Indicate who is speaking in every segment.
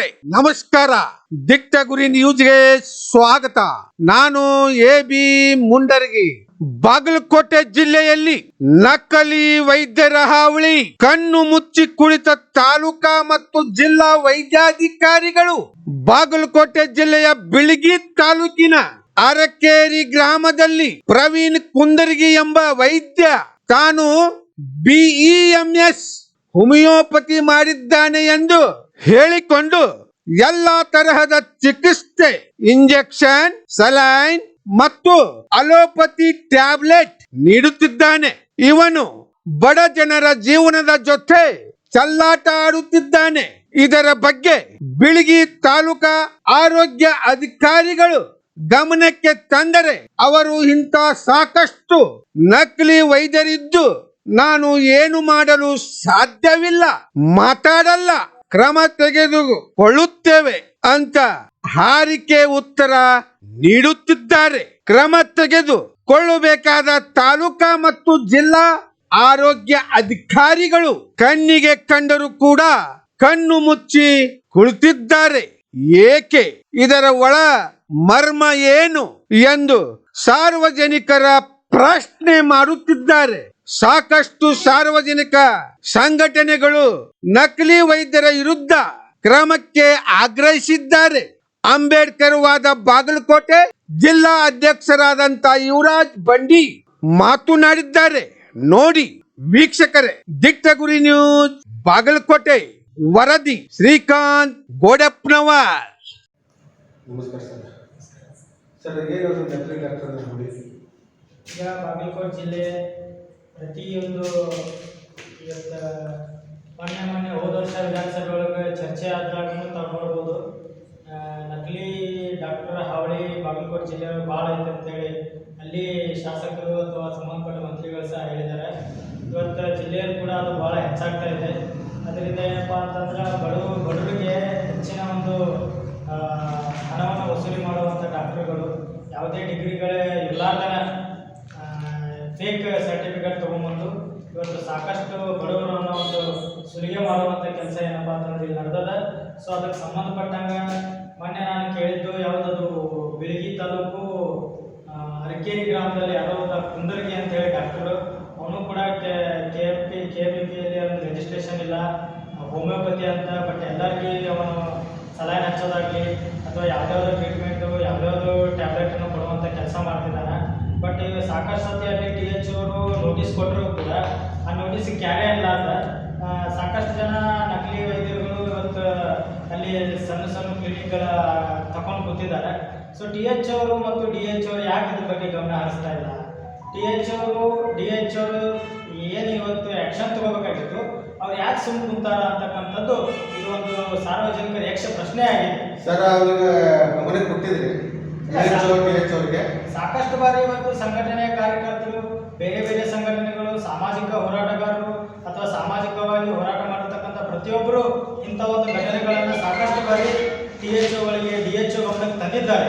Speaker 1: ನಮಸ್ಕಾರ. ದಿಟ್ಟ ಗುರಿ ನ್ಯೂಸ್ಗೆ ಸ್ವಾಗತ. ನಾನು ಎ ಬಿ ಮುಂಡರಗಿ. ಬಾಗಲಕೋಟೆ ಜಿಲ್ಲೆಯಲ್ಲಿ ನಕಲಿ ವೈದ್ಯರ ಹಾವಳಿ, ಕಣ್ಣು ಮುಚ್ಚಿ ಕುಳಿತ ತಾಲೂಕಾ ಮತ್ತು ಜಿಲ್ಲಾ ವೈದ್ಯಾಧಿಕಾರಿಗಳು ಬಾಗಲಕೋಟೆ ಜಿಲ್ಲೆಯ ಬಿಳಿಗಿ ತಾಲೂಕಿನ ಅರಕೇರಿ ಗ್ರಾಮದಲ್ಲಿ ಪ್ರವೀಣ್ ಕುಂದರ್ಗಿ ಎಂಬ ವೈದ್ಯ ತಾನು ಬಿಇಎಂಎಸ್ ಹೋಮಿಯೋಪತಿ ಮಾಡಿದ್ದಾನೆ ಎಂದು ಹೇಳಿಕೊಂಡು ಎಲ್ಲಾ ತರಹದ ಚಿಕಿತ್ಸೆ, ಇಂಜೆಕ್ಷನ್, ಸಲೈನ್ ಮತ್ತು ಅಲೋಪತಿ ಟ್ಯಾಬ್ಲೆಟ್ ನೀಡುತ್ತಿದ್ದಾನೆ. ಇವನು ಬಡ ಜನರ ಜೀವನದ ಜೊತೆ ಚಲ್ಲಾಟ ಆಡುತ್ತಿದ್ದಾನೆ. ಇದರ ಬಗ್ಗೆ ಬಿಳಿಗಿ ತಾಲೂಕಾ ಆರೋಗ್ಯ ಅಧಿಕಾರಿಗಳು ಗಮನಕ್ಕೆ ತಂದರೆ ಅವರು ಇಂಥ ಸಾಕಷ್ಟು ನಕಲಿ ವೈದ್ಯರಿದ್ದು ನಾನು ಏನು ಮಾಡಲು ಸಾಧ್ಯವಿಲ್ಲ, ಮಾತಾಡಲ್ಲ. ಕ್ರಮ ತೆಗೆದುಕೊಳ್ಳುತ್ತೇವೆ ಅಂತ ಹಾರಿಕೆ ಉತ್ತರ ನೀಡುತ್ತಿದ್ದಾರೆ. ಕ್ರಮ ತೆಗೆದುಕೊಳ್ಳಬೇಕಾದ ತಾಲೂಕಾ ಮತ್ತು ಜಿಲ್ಲಾ ಆರೋಗ್ಯ ಅಧಿಕಾರಿಗಳು ಕಣ್ಣಿಗೆ ಕಂಡರೂ ಕೂಡ ಕಣ್ಣು ಮುಚ್ಚಿ ಕುಳಿತಿದ್ದಾರೆ. ಏಕೆ? ಇದರ ಒಳ ಮರ್ಮ ಏನು ಎಂದು ಸಾರ್ವಜನಿಕರ ಪ್ರಶ್ನೆ ಮಾಡುತ್ತಿದ್ದಾರೆ. ಸಾಕಷ್ಟು ಸಾರ್ವಜನಿಕ ಸಂಘಟನೆಗಳು ನಕಲಿ ವೈದ್ಯರ ವಿರುದ್ಧ ಕ್ರಮಕ್ಕೆ ಆಗ್ರಹಿಸಿದ್ದಾರೆ. ಅಂಬೇಡ್ಕರ್ ವಾದ ಬಾಗಲಕೋಟೆ ಜಿಲ್ಲಾ ಅಧ್ಯಕ್ಷರಾದಂತ ಯುವರಾಜ್ ಬಂಡಿ ಮಾತನಾಡಿದ್ದಾರೆ. ನೋಡಿ ವೀಕ್ಷಕರೇ ದಿಟ್ಟ ಗುರಿ ನ್ಯೂಸ್ ಬಾಗಲಕೋಟೆ ವರದಿ ಶ್ರೀಕಾಂತ್ ಗೋಡಪ್ಪನವರ್
Speaker 2: ನಮಸ್ಕಾರ ಸರ್. ಸರ್ ಏನು ವೆಟರಿ ಡಾಕ್ಟರ್ ನೋಡಿ?
Speaker 3: ಈಗ ಬಾಗಲಕೋಟೆ ಜಿಲ್ಲೆ ಪ್ರತಿಯೊಂದು ಇವತ್ತು ಮೊನ್ನೆ ಮೊನ್ನೆ ಹೋದ ವರ್ಷ ವಿಧಾನಸಭೆ ಒಳಗೆ ಚರ್ಚೆ ಆದಾಗ ತಾವು ನೋಡ್ಬೋದು ನಕಲಿ ಡಾಕ್ಟರ್ ಹಾವಳಿ ಬಾಗಲಕೋಟೆ ಜಿಲ್ಲೆಯೊಳಗೆ ಭಾಳ ಐತೆ ಅಂತೇಳಿ ಅಲ್ಲಿ ಶಾಸಕರು ಅಥವಾ ಸಂಬಂಧಪಟ್ಟ ಮಂತ್ರಿಗಳು ಸಹ ಹೇಳಿದ್ದಾರೆ. ಇವತ್ತು ಜಿಲ್ಲೆಯಲ್ಲಿ ಕೂಡ ಅದು ಭಾಳ ಹೆಚ್ಚಾಗ್ತಾ ಇದೆ. ಅದರಿಂದ ಏನಪ್ಪ ಅಂತಂದ್ರೆ ಬಡ, ಬಡವರಿಗೆ ಹೆಚ್ಚಿನ ಒಂದು ಹಣವನ್ನು ವಸೂಲಿ ಮಾಡುವಂಥ ಡಾಕ್ಟರ್ಗಳು ಯಾವುದೇ ಡಿಗ್ರಿಗಳೇ ಇರ್ಲಾರ್ದನ ಫೇಕ್ ಸಾಕಷ್ಟು ಬಡವರನ್ನು ಒಂದು ಸುಲಿಗೆ ಮಾಡುವಂಥ ಕೆಲಸ ಏನಪ್ಪ ಅಂತಂದ್ರೆ ಇಲ್ಲಿ ನಡೆದದ. ಸೊ ಅದಕ್ಕೆ ಸಂಬಂಧಪಟ್ಟಂಗೆ ಮೊನ್ನೆ ನಾನು ಕೇಳಿದ್ದು ಯಾವುದದು ಬಿಳಿಗಿ ತಾಲೂಕು ಅರಕೇರಿ ಗ್ರಾಮದಲ್ಲಿ ಯಾವುದೋ ಒಬ್ಬ ಕುಂದರ್ಗಿ ಅಂತ ಹೇಳಿ ಡಾಕ್ಟರು ಅವನು ಕೂಡ K F P K B ಪಿಯಲ್ಲಿ ಒಂದು ರಿಜಿಸ್ಟ್ರೇಷನ್ ಇಲ್ಲ. ಹೋಮಿಯೋಪತಿ ಅಂತ ಬಟ್ ಎಲ್ಲರಿಗೂ ಅವನು ಸಲಹೆ ಹಚ್ಚೋದಾಗಲಿ ಅಥವಾ ಯಾವ್ದಾವ್ದು ಟ್ರೀಟ್ಮೆಂಟು ಯಾವ್ದಾವ್ದು ಟ್ಯಾಬ್ಲೆಟನ್ನು ಕೊಡುವಂಥ ಕೆಲಸ ಮಾಡ್ತಿದ್ದಾನೆ. ಬಟ್ ಈಗ ಸಾಕಷ್ಟು ಸತಿ ಅಲ್ಲಿ ಟಿ ಎಚ್ ಅವರು ನೋಟಿಸ್ ಕೊಟ್ಟರು ಕೂಡ ಆ ನೋಟಿಸ್ ಅಲ್ಲಾದ ಸಾಕಷ್ಟು ಜನ ನಕಲಿ ವೈದ್ಯರುಗಳು ಇವತ್ತು ಅಲ್ಲಿ ಸಣ್ಣ ಸಣ್ಣ ಕ್ಲಿನಿಕ್ಗಳ ತಕೊಂಡು ಕೂತಿದ್ದಾರೆ. ಸೊ ಡಿ ಎಚ್ ಅವರು ಮತ್ತು ಡಿ ಎಚ್ ಅವರು ಯಾಕೆ ಇದ್ರ ಬಗ್ಗೆ ಗಮನ ಹರಿಸ್ತಾ ಇಲ್ಲ. ಡಿ ಎಚ್ ಅವರು ಡಿ ಎಚ್ ಅವರು ಏನು ಇವತ್ತು ಆ್ಯಕ್ಷನ್ ತಗೋಬೇಕಾಗಿತ್ತು. ಅವ್ರು ಯಾಕೆ ಸುಮ್ಮನೆ ಕುಂತಾರ ಅಂತಕ್ಕಂಥದ್ದು ಇದು ಒಂದು ಸಾರ್ವಜನಿಕ ಯಕ್ಷ ಪ್ರಶ್ನೆ ಆಗಿದೆ.
Speaker 2: ಸರ್ ಅವ್ರಿಗೆ ಗಮನಕ್ಕೆ ಕೊಟ್ಟಿದ್ರಿ.
Speaker 3: ಸಾಕಷ್ಟು ಬಾರಿ ಇವತ್ತು ಸಂಘಟನೆಯ ಕಾರ್ಯಕರ್ತರು ಬೇರೆ ಬೇರೆ ಸಂಘಟನೆಗಳು ಸಾಮಾಜಿಕ ಹೋರಾಟಗಾರರು ಬಾರಿ ಟಿ ಎಚ್ ಒಗಳಿಗೆ ಡಿ ಎಚ್ ಗಮನಕ್ಕೆ ತಂದಿದ್ದಾರೆ.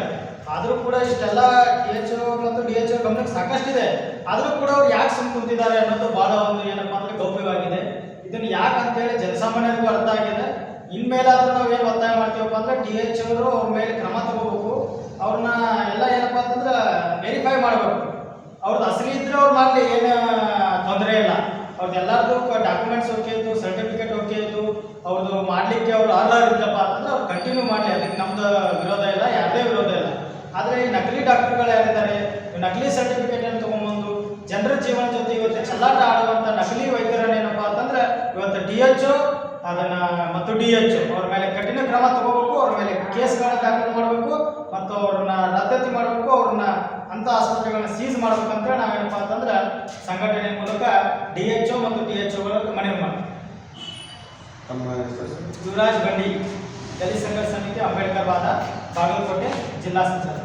Speaker 3: ಆದರೂ ಕೂಡ ಇಷ್ಟೆಲ್ಲ ಟಿ ಎಚ್ ಮತ್ತು ಡಿ ಎಚ್ ಗಮನಕ್ಕೆ ಸಾಕಷ್ಟಿದೆ. ಆದರೂ ಕೂಡ ಅವ್ರು ಯಾಕೆ ಸುಮ್ಮನೆ ಕುಂತಿದ್ದಾರೆ ಅನ್ನೋದು ಬಹಳ ಒಂದು ಏನಪ್ಪಾ ಅಂದ್ರೆ ಗೌಪ್ಯವಾಗಿದೆ. ಇದನ್ನು ಯಾಕೆ ಅಂತೇಳಿ ಜನಸಾಮಾನ್ಯರಿಗೂ ಅರ್ಥ ಆಗಿದೆ ಇನ್ಮೇಲಾದ್ರೂ ನಾವು ಏನು ಒತ್ತಾಯ ಮಾಡ್ತೀವಪ್ಪ ಅಂದ್ರೆ ಟಿ ಎಚ್ ಅವರು ಅವ್ರ ಮೇಲೆ ಕ್ರಮ ತಗೋಬೇಕು. ಅವ್ರನ್ನ ಎಲ್ಲ ಏನಪ್ಪ ಅಂತಂದ್ರೆ ವೆರಿಫೈ ಮಾಡಬೇಕು. ಅವ್ರದ್ದು ಅಸಲಿ ಇದ್ರೆ ಅವ್ರು ಮಾಡಲಿ, ಏನು ತೊಂದರೆ ಇಲ್ಲ. ಅವ್ರದ್ದು ಎಲ್ಲರದ್ದು ಡಾಕ್ಯುಮೆಂಟ್ಸ್ ಓಕೆ ಇತ್ತು ಸರ್ಟಿಫಿಕೇಟ್ ಓಕೆ ಇತ್ತು. ಅವ್ರದ್ದು ಮಾಡಲಿಕ್ಕೆ ಅವ್ರು ಅವ್ರು ಕಂಟಿನ್ಯೂ ಮಾಡಲಿ ಅದಕ್ಕೆ ನಮ್ದು ವಿರೋಧ ಇಲ್ಲ ಯಾವುದೇ ವಿರೋಧ ಇಲ್ಲ. ಆದರೆ ಈ ನಕಲಿ ಡಾಕ್ಟರ್ಗಳು ಯಾರಿದ್ದಾರೆ ನಕಲಿ ಸರ್ಟಿಫಿಕೇಟ್ ಅನ್ನು ತಗೊಂಬಂದು ಜನರ ಜೀವನ ಜೊತೆ ಇವತ್ತು ಚಲ್ಲಾಟ ಆಡುವಂಥ ನಕಲಿ ವೈದ್ಯರನ್ನು ಏನಪ್ಪ ಅಂತಂದ್ರೆ ಇವತ್ತು ಡಿ ಎಚ್ ಅದನ್ನು ಮತ್ತು ಡಿ ಎಚ್ ಅವ್ರ ಮೇಲೆ ಕಠಿಣ ಕ್ರಮ ತಗೋಬೇಕು ಅವ್ರ ಮೇಲೆ ಕೇಸ್ಗಳನ್ನ ದಾಖಲು ಮಾಡಬೇಕು ಮತ್ತು ಅವ್ರನ್ನ ರದ್ದತಿ ಮಾಡಬೇಕು ಅವ್ರನ್ನ ಅಂಥ ಆಸ್ಪತ್ರೆಗಳನ್ನ ಸೀಸ್ ಮಾಡ್ಬೇಕಂತ ನಾವೇನಪ್ಪ ಅಂತಂದ್ರೆ ಸಂಘಟನೆ ಮೂಲಕ ಡಿ ಎಚ್ ಮತ್ತು ಡಿ ಎಚ್ ಮನವಿ ಮಾಡ್ತೀವಿ. ಯುವರಾಜ್ ಬಂಡಿ. ದಲಿತ ಸಂಘರ್ಷ ಸಮಿತಿ ಅಂಬೇಡ್ಕರ್ ವಾದ ಬಾಗಲಕೋಟೆ ಜಿಲ್ಲಾ ಸಂಚಾಲಕ